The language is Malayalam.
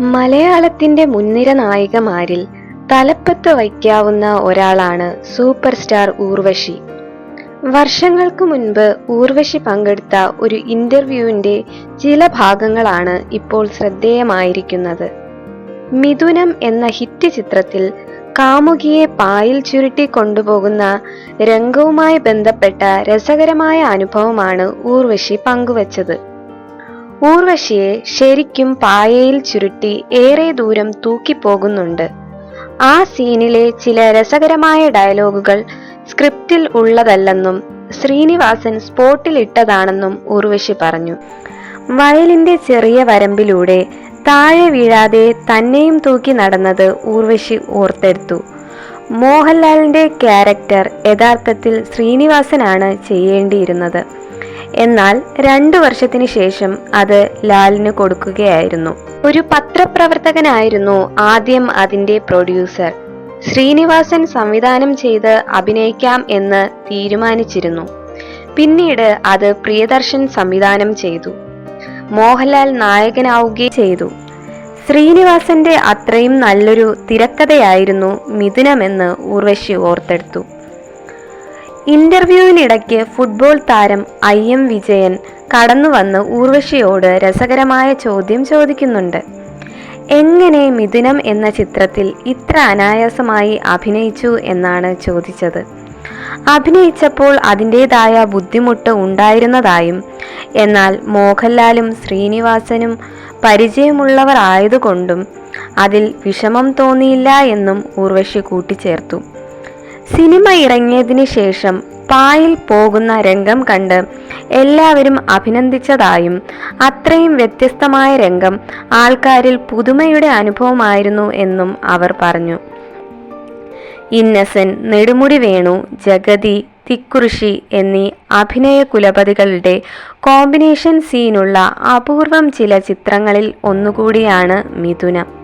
മലയാളത്തിന്റെ മുൻനിര നായികമാരിൽ തലപ്പത്ത് വയ്ക്കാവുന്ന ഒരാളാണ് സൂപ്പർ സ്റ്റാർ ഊർവശി. വർഷങ്ങൾക്ക് മുൻപ് ഊർവശി പങ്കെടുത്ത ഒരു ഇന്റർവ്യൂവിന്റെ ചില ഭാഗങ്ങളാണ് ഇപ്പോൾ ശ്രദ്ധേയമായിരിക്കുന്നത്. മിഥുനം എന്ന ഹിറ്റ് ചിത്രത്തിൽ കാമുകിയെ പായിൽ ചുരുട്ടി കൊണ്ടുപോകുന്ന രംഗവുമായി ബന്ധപ്പെട്ട രസകരമായ അനുഭവമാണ് ഊർവശി പങ്കുവച്ചത്. ഊർവശിയെ ശരിക്കും പായയിൽ ചുരുട്ടി ഏറെ ദൂരം തൂക്കിപ്പോകുന്നുണ്ട്. ആ സീനിലെ ചില രസകരമായ ഡയലോഗുകൾ സ്ക്രിപ്റ്റിൽ ഉള്ളതല്ലെന്നും ശ്രീനിവാസൻ സ്പോട്ടിൽ ഇട്ടതാണെന്നും ഊർവശി പറഞ്ഞു. വയലിന്റെ ചെറിയ വരമ്പിലൂടെ താഴെ വീഴാതെ തന്നെയും തൂക്കി നടന്നത് ഊർവശി ഓർത്തെടുത്തു. മോഹൻലാലിന്റെ ക്യാരക്ടർ യഥാർത്ഥത്തിൽ ശ്രീനിവാസനാണ് ചെയ്യേണ്ടിയിരുന്നത്. എന്നാൽ രണ്ടു വർഷത്തിന് ശേഷം അത് ലാലിന് കൊടുക്കുകയായിരുന്നു. ഒരു പത്രപ്രവർത്തകനായിരുന്നു ആദ്യം അതിന്റെ പ്രൊഡ്യൂസർ. ശ്രീനിവാസൻ സംവിധാനം ചെയ്ത് അഭിനയിക്കാം എന്ന് തീരുമാനിച്ചിരുന്നു. പിന്നീട് അത് പ്രിയദർശൻ സംവിധാനം ചെയ്തു. മോഹൻലാൽ നായകനാവുകയും ചെയ്തു. ശ്രീനിവാസന്റെ അത്രയും നല്ലൊരു തിരക്കഥയായിരുന്നു മിഥുനമെന്ന് ഊർവശി ഓർത്തെടുത്തു. ഇന്റർവ്യൂവിനിടയ്ക്ക് ഫുട്ബോൾ താരം ഐ എം വിജയൻ കടന്നുവന്ന് ഊർവശിയോട് രസകരമായ ചോദ്യം ചോദിക്കുന്നുണ്ട്. എങ്ങനെ മിഥുനം എന്ന ചിത്രത്തിൽ ഇത്ര അനായാസമായി അഭിനയിച്ചു എന്നാണ് ചോദിച്ചത്. അഭിനയിച്ചപ്പോൾ അതിന്റെതായ ബുദ്ധിമുട്ട് ഉണ്ടായിരുന്നതായും എന്നാൽ മോഹൻലാലും ശ്രീനിവാസനും പരിചയമുള്ളവർ ആയതുകൊണ്ടും അതിൽ വിഷമം തോന്നിയില്ല എന്നും ഊർവശി കൂട്ടിച്ചേർത്തു. സിനിമ ഇറങ്ങിയതിന് ശേഷം പായിൽ പോകുന്ന രംഗം കണ്ട് എല്ലാവരും അഭിനന്ദിച്ചതായും അത്രയും വ്യത്യസ്തമായ രംഗം ആൾക്കാരിൽ പുതുമയുടെ അനുഭവമായിരുന്നു എന്നും അവർ പറഞ്ഞു. ഇന്നസൻ നെടുമുടി വേണു ജഗതി തിക്കുറിശി എന്നീ അഭിനയ കുലപതികളുടെ കോമ്പിനേഷൻ സീനുള്ള അപൂർവം ചില ചിത്രങ്ങളിൽ ഒന്നുകൂടിയാണ് മിഥുനം.